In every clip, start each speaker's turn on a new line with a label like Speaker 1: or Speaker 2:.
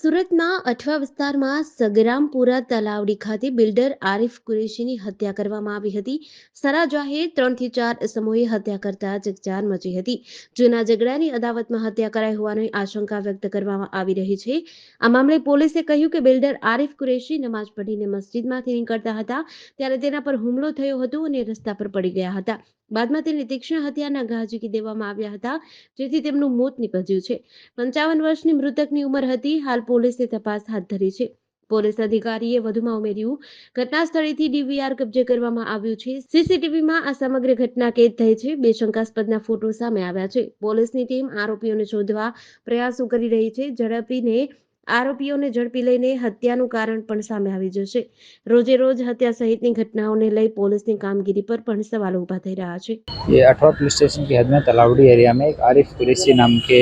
Speaker 1: સુરતના અઠવા વિસ્તારમાં સગરામપુરા તલાવડી ખાતે બિલ્ડર આરિફ કુરેશીની હત્યા કરવામાં આવી હતી. સરા જાહેર ત્રણથી ચાર સમૂહે હત્યા કરતા ચકચાર મચી હતી. જૂના ઝઘડાની અદાવતમાં હત્યા કરાઈ હોવાની આશંકા વ્યક્ત કરવામાં આવી રહી છે. આ મામલે પોલીસે કહ્યું કે બિલ્ડર આરિફ કુરેશી નમાઝ પઢીને મસ્જિદમાંથી નીકળતા હતા. ત્યારે તેના પર હુમલો થયો હતો અને રસ્તા પર પડી ગયા હતા. બાદમાં તેને તીક્ષ્ણ હત્યાના ઘા ઝીકી દેવામાં આવ્યા હતા, જેથી તેમનું મોત નીપજ્યું છે. પંચાવન વર્ષની મૃતકની ઉંમર હતી. હાલ પોલીસે તપાસ હાથ ધરી છે પોલીસ અધિકારીએ વધુમાં ઉમેર્યું ઘટના સ્થળેથી ડીવીઆર કબજે કરવામાં આવ્યું છે સીસીટીવીમાં આ સમગ્ર ઘટના કેદ થઈ છે બે શંકાસ્પદના ફોટો સામે આવ્યા છે પોલીસની ટીમ આરોપીઓને શોધવા પ્રયાસો કરી રહી છે ઝડપીને આરોપીઓને ઝડપી લઈને હત્યાનું કારણ પણ સામે આવી જશે રોજે રોજ હત્યા સહિતની ઘટનાઓને લઈ પોલીસની કામગીરી પર પણ સવાલો ઊભા થઈ રહ્યા છે
Speaker 2: ये अठवा पुलिस स्टेशन की हद में तलावड़ी एरिया में एक आरिफ कुरैशी नाम के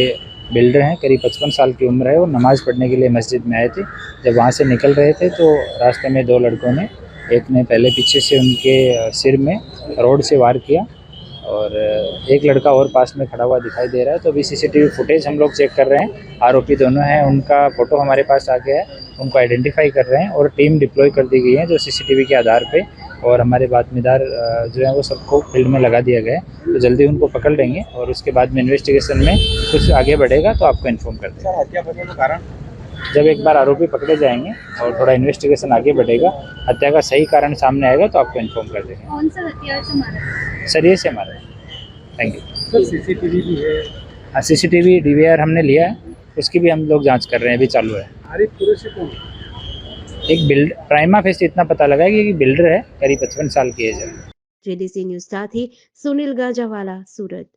Speaker 2: बिल्डर हैं, करीब पचपन साल की उम्र है वो। नमाज़ पढ़ने के लिए मस्जिद में आए थे। जब वहाँ से निकल रहे थे तो रास्ते में दो लड़कों ने, एक ने पहले पीछे से उनके सिर में रोड से वार किया और एक लड़का और पास में खड़ा हुआ दिखाई दे रहा है। तो अभी सीसीटीवी फुटेज हम लोग चेक कर रहे हैं। आरोपी दोनों हैं, उनका फ़ोटो हमारे पास आ गया है। उनको आइडेंटिफाई कर रहे हैं और टीम डिप्लॉय कर दी गई है, जो सीसीटीवी के आधार पे और हमारे बातमीदार जो है वो सबको फ़ील्ड में लगा दिया गया है। तो जल्दी उनको पकड़ लेंगे और उसके बाद में इन्वेस्टिगेशन में कुछ आगे बढ़ेगा तो आपको इन्फॉर्म कर देंगे।
Speaker 3: हत्या करने का कारण?
Speaker 2: जब एक बार आरोपी पकड़े जाएँगे और थोड़ा इन्वेस्टिगेशन आगे बढ़ेगा हत्या का सही कारण सामने आएगा तो आपको इन्फॉर्म कर देंगे।
Speaker 4: कौन सा हथियार से मारा
Speaker 2: सर ये से हमारा थैंक यू
Speaker 3: सर सीसीटीवी भी है।
Speaker 2: हाँ C C T V D V R हमने लिया है। उसकी भी हम लोग जाँच कर रहे हैं अभी चालू है।
Speaker 3: आरिफ कुरैशी कौन?
Speaker 2: एक बिल्ड प्राइमा फेस इतना पता लगा है कि बिल्डर है करीब पचपन साल की एज है
Speaker 1: જેડીસી ન્યૂઝ સાથે સુનિલ ગાજાવાલા સુરત